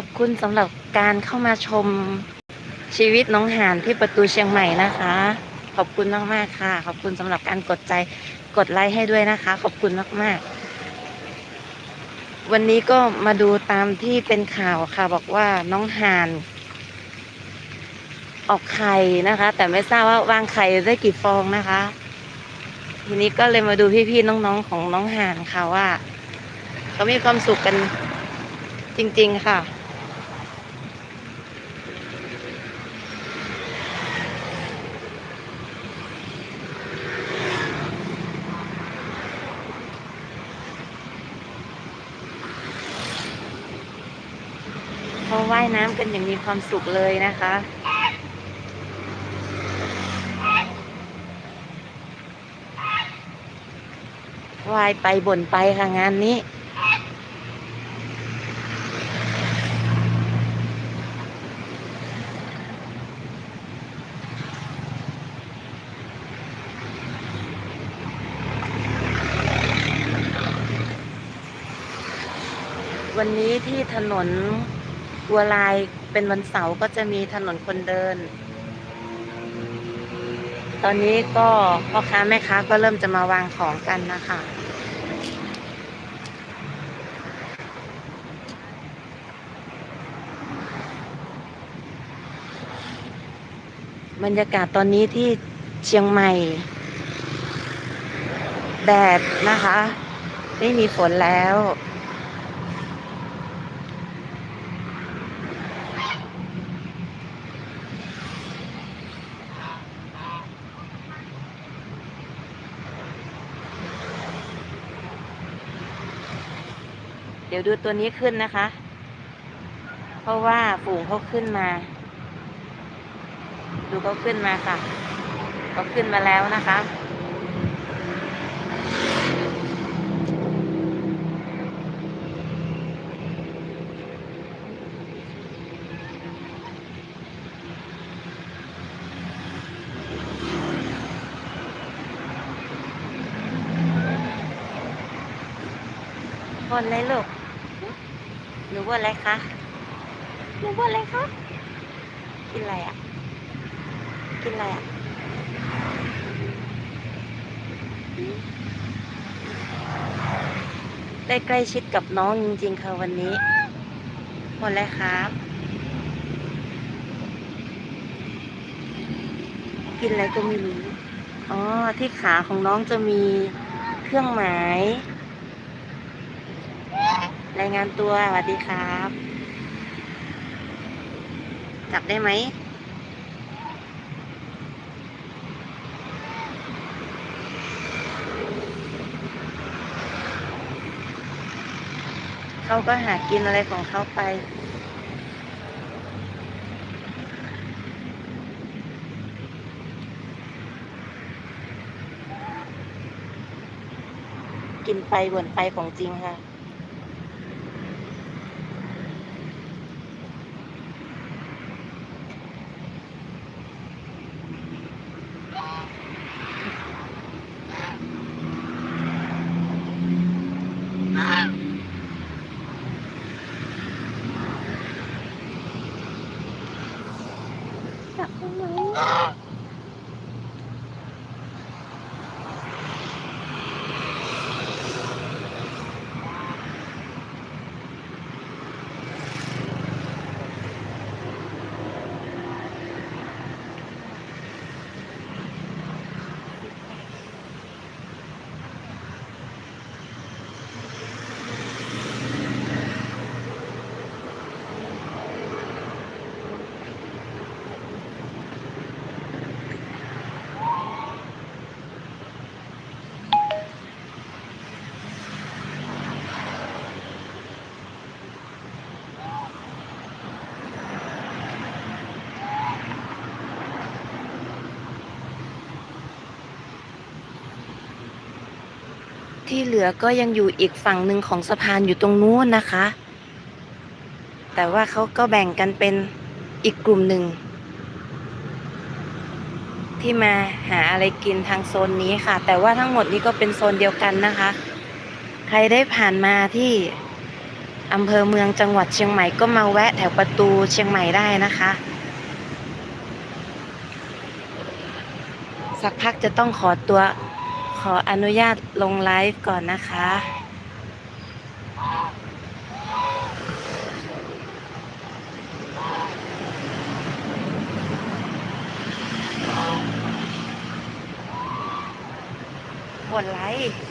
อบคุณสำหรับการเข้ามาชมชีวิตน้องหานที่ประตูเชียงใหม่นะคะ ขอบคุณมากๆค่ะ ขอบคุณสำหรับการกดใจกดไลค์ให้ด้วยนะคะ ขอบคุณมากๆ วันนี้ก็มาดูตามที่เป็นข่าวค่ะ บอกว่าน้องหานออกไข่นะคะ แต่ไม่ทราบว่าวางไข่ได้กี่ฟองนะคะ ทีนี้ก็เลยมาดูพี่ๆน้องๆของน้องหานค่ะว่าเขามีความสุขกันจริง ๆ ค่ะ เขาว่ายน้ำกันอย่างมีความสุขเลยนะคะ ว่ายไปบ่นไปค่ะงานนี้วันนี้ที่ถนน วัวลายเป็นวันเสาร์ก็จะมีถนนคนเดิน ตอนนี้ก็พ่อค้าแม่ค้าก็เริ่มจะมาวางของกันนะคะบรรยากาศตอนนี้ที่เชียงใหม่ แดดนะคะ ไม่มีฝนแล้ว ดี๋ยวดูตัวนี้ขึ้นนะคะ เพราะว่าฝูงเขาขึ้นมา ดูเขาขึ้นมาค่ะเขาขึ้นมาแล้วนะคะคนเลยลูก หนูว่าอะไรคะหนูว่าอะไรคะ กินอะไรอะ กินอะไรอะได้ใกล้ชิดกับน้องจริงๆค่ะวันนี้ หมดแล้วครับ กินอะไรก็ไม่รู้ อ๋อ ที่ขาของน้องจะมีเครื่องหมาย รายงานตัวสวัสดีครับ จับได้ไหมเขาก็หากินอะไรของเขาไป กินไปบ่นไปของจริงค่ะ ที่เหลือก็ยังอยู่อีกฝั่งหนึ่งของสะพานอยู่ตรงนู้นนะคะ แต่ว่าเขาก็แบ่งกันเป็นอีกกลุ่มหนึ่ง ที่มาหาอะไรกินทางโซนนี้ค่ะ แต่ว่าทั้งหมดนี้ก็เป็นโซนเดียวกันนะคะ ใครได้ผ่านมาที่อำเภอเมืองจังหวัดเชียงใหม่ก็มาแวะแถวประตูเชียงใหม่ได้นะคะ สักพักจะต้องขอตัว ขออนุญาตลงไลฟ์ก่อนนะคะ กดไลค์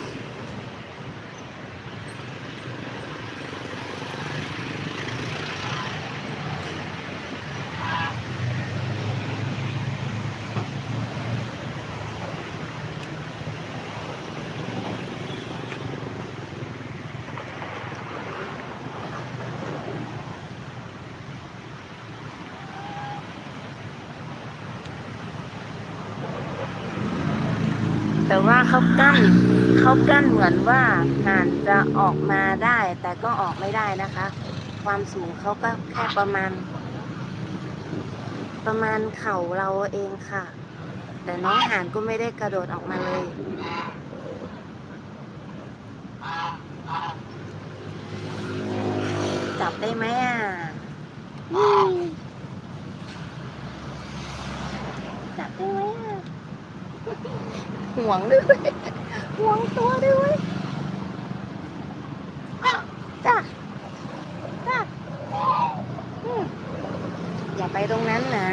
แต่ว่าเขากั้นเขากั้นเหมือนว่าห่านจะออกมาได้ แต่ก็ออกไม่ได้นะคะ ความสูงเขาก็แค่ประมาณ ประมาณเข่าเราเองค่ะ แต่น้องห่านก็ไม่ได้กระโดดออกมาเลยจับได้ไหมอะอืมจับได้ไหมอะ ห่วงด้วยห่วงตัวด้วยจ้ะจ้ะอืมอย่าไปตรงนั้นนะ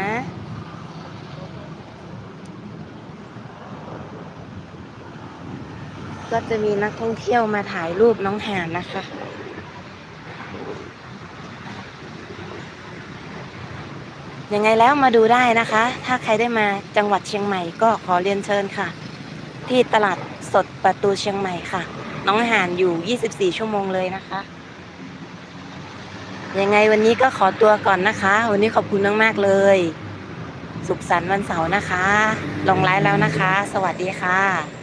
ก็จะมีนักท่องเที่ยวมาถ่ายรูปน้องหานนะคะ ยังไงแล้วมาดูได้นะคะ ถ้าใครได้มาจังหวัดเชียงใหม่ก็ขอเรียนเชิญค่ะ ที่ตลาดสดประตูเชียงใหม่ค่ะ น้องหานอยู่ 24 ชั่วโมงเลยนะคะ ยังไงวันนี้ก็ขอตัวก่อนนะคะ วันนี้ขอบคุณมากๆเลย สุขสันต์วันเสาร์นะคะ ลงไลฟ์แล้วนะคะ สวัสดีค่ะ